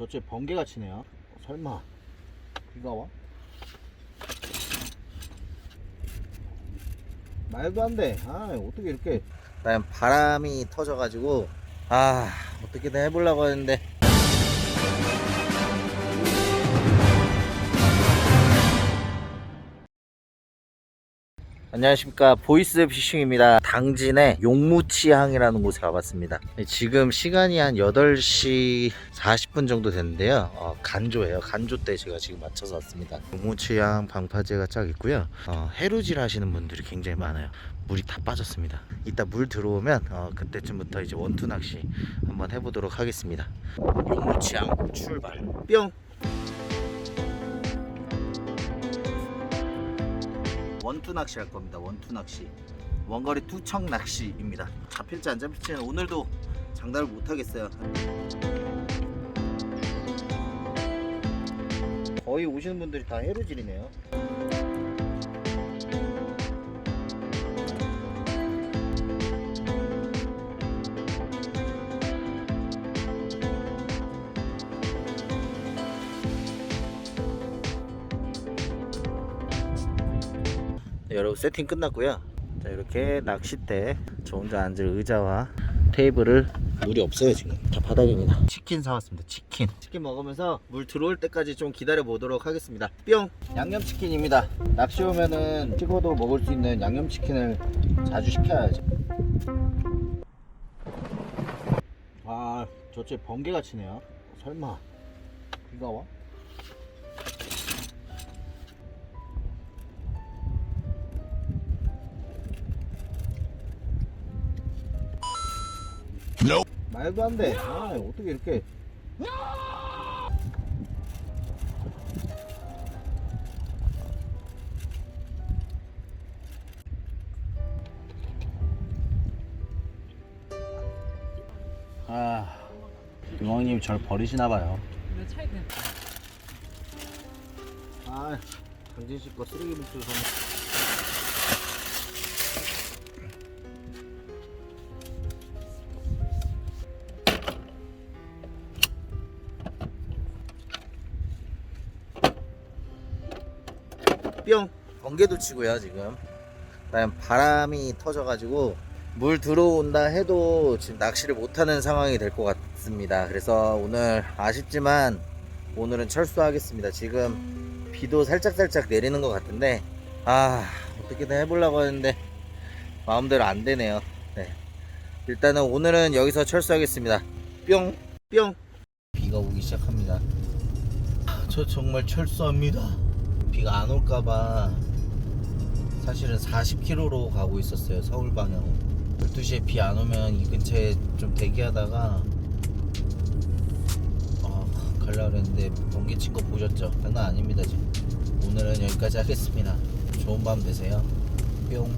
저쪽에 번개가 치네요. 설마 비가 와? 말도 안 돼. 아 어떻게 이렇게? 난 바람이 터져가지고 아 어떻게든 해보려고 했는데. 안녕하십니까. 보이스 피싱입니다. 당진의 용무치항이라는 곳에 와봤습니다. 네, 지금 시간이 한 8시 40분 정도 됐는데요. 어, 간조예요. 간조 때 제가 지금 맞춰서 왔습니다. 용무치항 방파제가 쫙 있고요. 어, 해루질 하시는 분들이 굉장히 많아요. 물이 다 빠졌습니다. 이따 물 들어오면 어, 그때쯤부터 이제 원투 낚시 한번 해보도록 하겠습니다. 용무치항 출발. 뿅 원투 낚시 할 겁니다. 원투 낚시. 원거리 투척 낚시입니다. 잡힐지 안 잡힐지는 오늘도 장담을 못 하겠어요. 거의 오시는 분들이 다 해루질이네요. 여러분 세팅 끝났고요. 자 이렇게 낚싯대 저 혼자 앉을 의자와 테이블을 물이 없어요 지금 다 바닥입니다. 치킨 사왔습니다. 치킨. 치킨 먹으면서 물 들어올 때까지 좀 기다려 보도록 하겠습니다. 뿅. 양념 치킨입니다. 낚시 오면은 찍어도 먹을 수 있는 양념 치킨을 자주 시켜야죠. 아 저쪽에 번개가 치네요. 설마 비가 와? 말도 안 돼. 아, 어떻게 이렇게. 아, 유왕님 절 버리시나 봐요. 아, 강진 씨거 쓰레기 봉투 선. 뿅. 번개도 치고요 지금. 그다음 바람이 터져가지고 물 들어온다 해도 지금 낚시를 못하는 상황이 될 것 같습니다. 그래서 오늘 아쉽지만 오늘은 철수하겠습니다. 지금 비도 살짝살짝 내리는 것 같은데 아 어떻게든 해보려고 했는데 마음대로 안 되네요. 네. 일단은 오늘은 여기서 철수하겠습니다. 뿅. 뿅. 비가 오기 시작합니다. 아, 저 정말 철수합니다 비가 안 올까봐 사실은 40km로 가고 있었어요 서울 방향으로 12시에 비 안 오면 이 근처에 좀 대기하다가 아, 가려고 했는데 번개 친 거 보셨죠? 장난 아닙니다 지금. 오늘은 여기까지 하겠습니다. 좋은 밤 되세요. 뿅